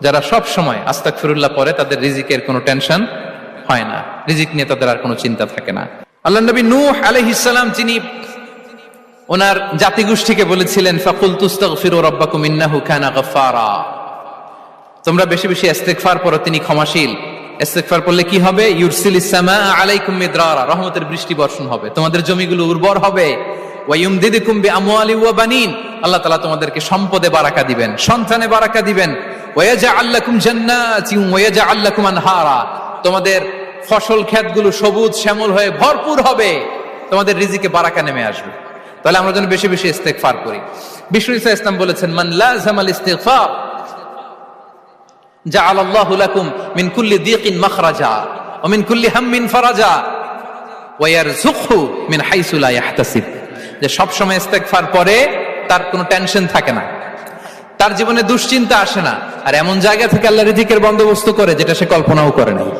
যারা সব সময় আস্তাক ফিরুল্লাহ পরে তাদের রিজিকের কোনো টেনশন হয় না। রিজিক নিয়ে তাদের আর কোনো চিন্তা থাকে না। আল্লাহ নবী নূহ আলাইহিসসালাম যিনি ওনার জাতিগোষ্ঠীকে বলেছিলেন ফাকুল তুস্তাগফিরু রাব্বাকুম ইন্নাহু কানা গাফফারা। তোমরা বেশি বেশি ইস্তেগফার পড়ো, তিনি ক্ষমাশীল। ইস্তেগফার পড়লে কি হবে? ইউরসিল ইসসামা আলাইকুম মিদরারা। রহমতের বৃষ্টি বর্ষণ হবে। তোমাদের জমিগুলো উর্বর হবে। ওয়া ইউমদিদুকুম বিআমওয়ালি ওয়া বানিন। আল্লাহ তালা তোমাদেরকে সম্পদে বারাকা দিবেন, সন্তানে বারাকা দিবেন। তোমাদের ফসল ক্ষেতগুলো সবুজ শ্যামল হয়ে ভরপুর হবে। তোমাদের রিজিকে বারাকা নেমে আসবে। তাহলে আমরা যেন বেশি বেশি ইস্তেগফার করি। বিষ্ণু ইসা ইসলাম বলেছেন, মান লাজামাল ইস্তিগফার, জাআল আল্লাহু লাকুম মিন কুল্লি দিকিন মাখরাজা ওয়া মিন কুল্লি হাম্মিন ফারাজা ওয়া ইয়ারযুকহু মিন হাইসু লা ইয়াহতাসিব। যে সব সময় ইস্তেগফার পরে তার কোনো টেনশন থাকে না। তার জীবনে দুশ্চিন্তা আসে না। আর এমন জায়গা থেকে আল্লাহ রিজিকের বন্দোবস্ত করে, যেটা সে কল্পনাও করে নাই।